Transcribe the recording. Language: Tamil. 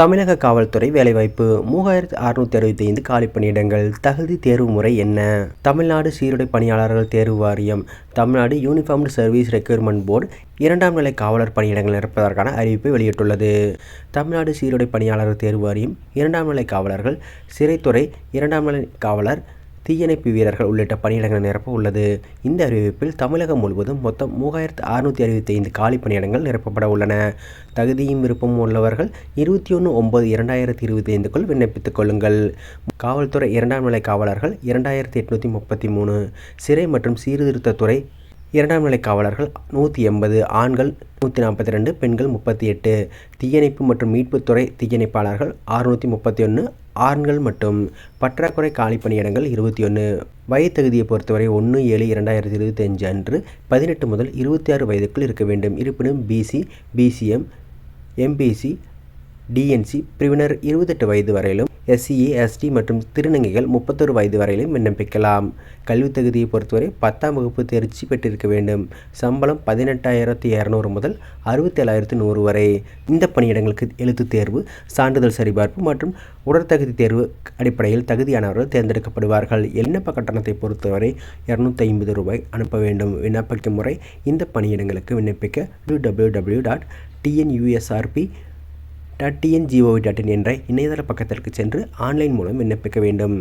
தமிழக காவல்துறை வேலைவாய்ப்பு மூவாயிரத்து அறுநூத்தி அறுபத்தி ஐந்து காலி பணியிடங்கள் தகுதி தேர்வு முறை என்ன? தமிழ்நாடு சீருடை பணியாளர்கள் தேர்வு வாரியம் Tamil Nadu uniformed service recruitment board இரண்டாம் நிலை காவலர் பணியிடங்கள் நிரப்பதற்கான அறிவிப்பை வெளியிட்டுள்ளது. தமிழ்நாடு சீருடை பணியாளர்கள் தேர்வு வாரியம் இரண்டாம் நிலை காவலர்கள் சிறைத்துறை இரண்டாம் நிலை காவலர் தீயணைப்பு வீரர்கள் உள்ளிட்ட பணியிடங்கள் நிரப்ப உள்ளது. இந்த அறிவிப்பில் தமிழகம் முழுவதும் மொத்தம் மூவாயிரத்து அறுநூற்றி அறுபத்தி ஐந்து காலி பணியிடங்கள் நிரப்பப்பட உள்ளன. தகுதியும் விருப்பமும் உள்ளவர்கள் இருபத்தி ஒன்று ஒம்பது இரண்டாயிரத்தி இருபத்தி ஐந்துக்குள் விண்ணப்பித்துக் கொள்ளுங்கள். காவல்துறை இரண்டாம் நிலை காவலர்கள் இரண்டாயிரத்தி எட்நூற்றி முப்பத்தி மூணு. சிறை மற்றும் சீர்திருத்தத்துறை இரண்டாம் நிலை காவலர்கள் நூற்றி எண்பது. ஆண்கள் நூற்றி நாற்பத்தி ரெண்டு பெண்கள் முப்பத்தி எட்டு. தீயணைப்பு மற்றும் மீட்புத்துறை தீயணைப்பாளர்கள் அறுநூற்றி முப்பத்தி ஒன்று ஆண்கள் மற்றும் பற்றாக்குறை காலி பணியிடங்கள் இருபத்தி ஒன்று வயது தகுதியை பொறுத்தவரை ஒன்று ஏழு இரண்டாயிரத்தி இருபத்தி அஞ்சு அன்று பதினெட்டு முதல் இருபத்தி ஆறு வயதுக்குள் இருக்க வேண்டும். இருப்பினும் பிசி பிசிஎம் எம்பிசி டிஎன்சி பிரிவினர் இருபத்தெட்டு வயது வரையிலும் எஸ்சிஏ எஸ்டி மற்றும் திருநங்கைகள் முப்பத்தொரு வயது வரையிலும் விண்ணப்பிக்கலாம். கல்வித் தகுதியை பொறுத்தவரை பத்தாம் வகுப்பு தேர்ச்சி பெற்றிருக்க வேண்டும். சம்பளம் பதினெட்டாயிரத்தி இரநூறு முதல் அறுபத்தேழாயிரத்து நூறு வரை. இந்த பணியிடங்களுக்கு எழுத்துத் தேர்வு சான்றிதழ் சரிபார்ப்பு மற்றும் உடற்தகுதி தேர்வு அடிப்படையில் தகுதியானவர்கள் தேர்ந்தெடுக்கப்படுவார்கள். விண்ணப்ப கட்டணத்தை பொறுத்தவரை இரநூத்தி ஐம்பது ரூபாய் அனுப்ப வேண்டும். விண்ணப்பிக்கும் முறை இந்த பணியிடங்களுக்கு விண்ணப்பிக்க W W dot TNUSRB dot TNGOV dot in என்ற இணையதள பக்கத்திற்கு சென்று ஆன்லைன் மூலம் விண்ணப்பிக்க வேண்டும்.